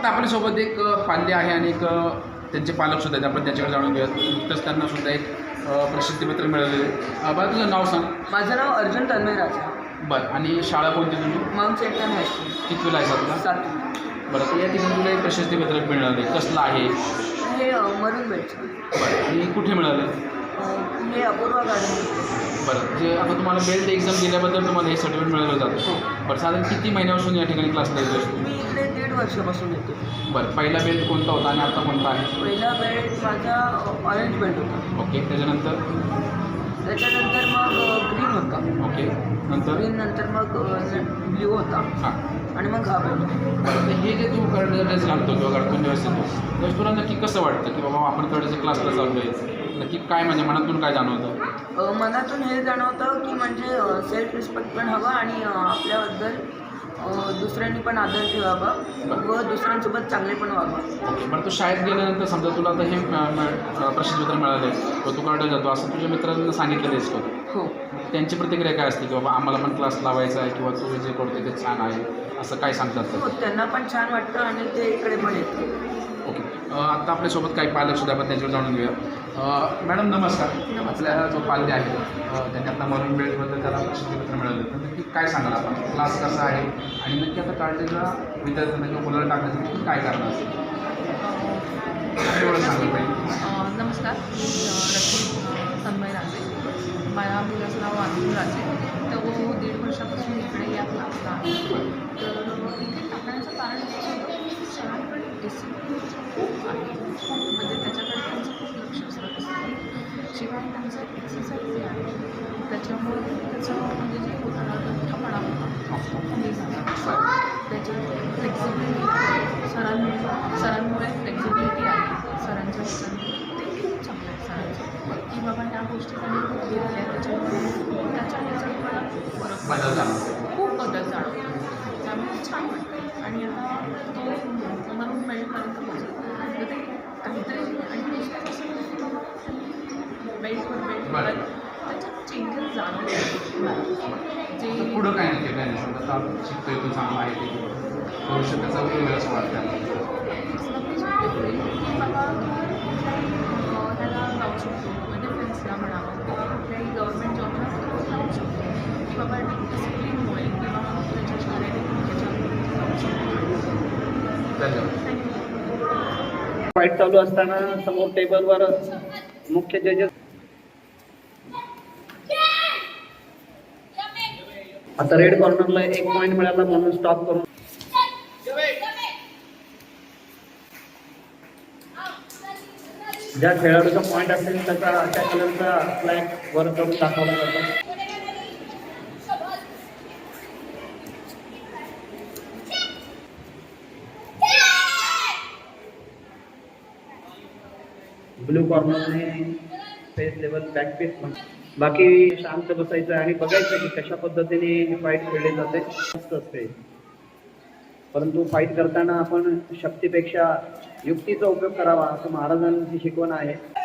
आता आपल्यासोबत एक पाल्य आहे आणि एक त्यांचे पालक सुद्धा आहेत. आपण त्याच्याकडे जाणून घेऊयात. नुकतंच त्यांना सुद्धा एक अ, प्रसिद्धीपत्र मिळालेलं आहे. बाळा तुझं नाव सांग. माझं नाव अर्जुन तन्मय राजा. बरं आणि शाळा कोणती तुझी? माउंट सेंट्रल हायस्कूल कितवीला आहे तुला सातवी. बरं तर या ठिकाणी तुला एक प्रशस्तीपत्रक मिळालं आहे कसलं आहे? हे मरून बरं आणि कुठे मिळालं हे अपूर्वा गार्डन. बरं जे आता तुम्हाला बेल्ट एक्झाम दिल्याबद्दल तुम्हाला हे सर्टिफिकेट मिळालं जातं. बरं साधारण किती महिन्यापासून या ठिकाणी मी इकडे दीड वर्षापासून येतो. बरं पहिला बेल्ट कोणता होता आणि आता कोणता आहे? पहिला बेल्ट माझा ऑरेंज बेल्ट होता. ओके त्याच्यानंतर? त्याच्यानंतर मग ग्रीन होता. ओके नंतर? ग्रीन नंतर मग ब्ल्यू होता. हां. आणि मग हा बेल्ट हे जे तू करडे ड्रेस घालतो किंवा गडकून ड्रेस येतो त्यावेळेस तुला नक्की कसं वाटतं? की बाबा आपण करडेच्या क्लासला चाललो आहे नक्की काय म्हणजे मनातून काय जाणवतं? मनातून हे जाणवतं की म्हणजे सेल्फ रिस्पेक्ट पण हवा आणि आपल्याबद्दल दुसऱ्यांनी पण आदर ठेवावा व दुसऱ्यांसोबत चांगले पण वागावं ओके बरं तू शाळेत गेल्यानंतर समजा तुला आता हे प्रसिद्धीपत्र मिळाले किंवा तू करडे जातो असं तुझ्या मित्रांना सांगितलेलं आहेस का? हो. त्यांची प्रतिक्रिया काय असते की बाबा आम्हाला पण क्लास लावायचा आहे किंवा तू जे करतो ते छान आहे असं काय सांगतात हो त्यांना पण छान वाटतं आणि ते इकडे पण येतात. ओके आता आपल्यासोबत काही पालक सुद्धा आपण त्यांच्यावर जाणून घेऊया. मॅडम नमस्कार. आपल्या जो पाल्य आहे त्यांनी आपला मॉर्निंग वेळेबद्दल त्याला प्रशस्तीपत्र मिळवलं तर नक्की काय सांगाल आपण? क्लास कसा आहे? आणि नक्की आता काळजीला विद्यार्थ्यांना किंवा मुलाला टाकण्यासाठी काय कारण असेल? एवढं पाहिजे नमस्कार. तन्मय राजे. माझ्या मुलाचं नाव अनिल राजे. तर तो दीड वर्षापासून इकडे या क्लासला आहे. तर इथे टाकण्याचं कारण हेच होतं की सरांकडे डिसिप्लिन खूप आहे. खूप म्हणजे त्याच्याकडे असतं शिवाय त्यांचं एक्सरसाइज आहे. त्याच्यामुळे त्याचं म्हणजे जे लठ्ठपणा होता तो कमी झाला. त्याची फ्लेक्झिबिलिटी सरांमुळे सरांमुळे फ्लेक्झिबिलिटी आहे. सरांच्या ह्याच्यामुळे ते खूप चांगलं आहे. सरांचं. की बाबा ह्या गोष्टी त्यांनी खूप घेतल्या त्याच्यामुळे त्याच्या ह्याच्यात मला फरक पडला. खूप बदल जाणवतो. त्यामुळे छान वाटतं. आणि आता तो मरून बेल्टपर्यंत पोहोचला. तर ते काहीतरी त्याच्यात चेंजेस जाणवले जे तर पुढं काय नक्की काय नाही समजा आता शिकतोय तो चांगला आहे ते भविष्यात त्याचा उपयोग होईल असं वाटतं लावू शकतो जॉबला की बाबा किंवा त्याच्या फाईट चालू असताना समोर टेबलवर मुख्य जजेस आता रेड कॉर्नरला एक पॉईंट मिळाला म्हणून स्टॉप करून. ज्या खेळाडूचा पॉईंट असेल त्याचा त्या कलरचा फ्लॅग वर करून दाखवला जातो. ब्लू कॉर्नरने फेस लेवल बॅक पेस पण बाकी शांत बसायचं आणि बघायचं की कशा पद्धतीने फाईट खेळली जाते. मस्त असते. परंतु फाईट करताना आपण शक्तीपेक्षा युक्तीचा उपयोग करावा असं महाराजांची शिकवण आहे.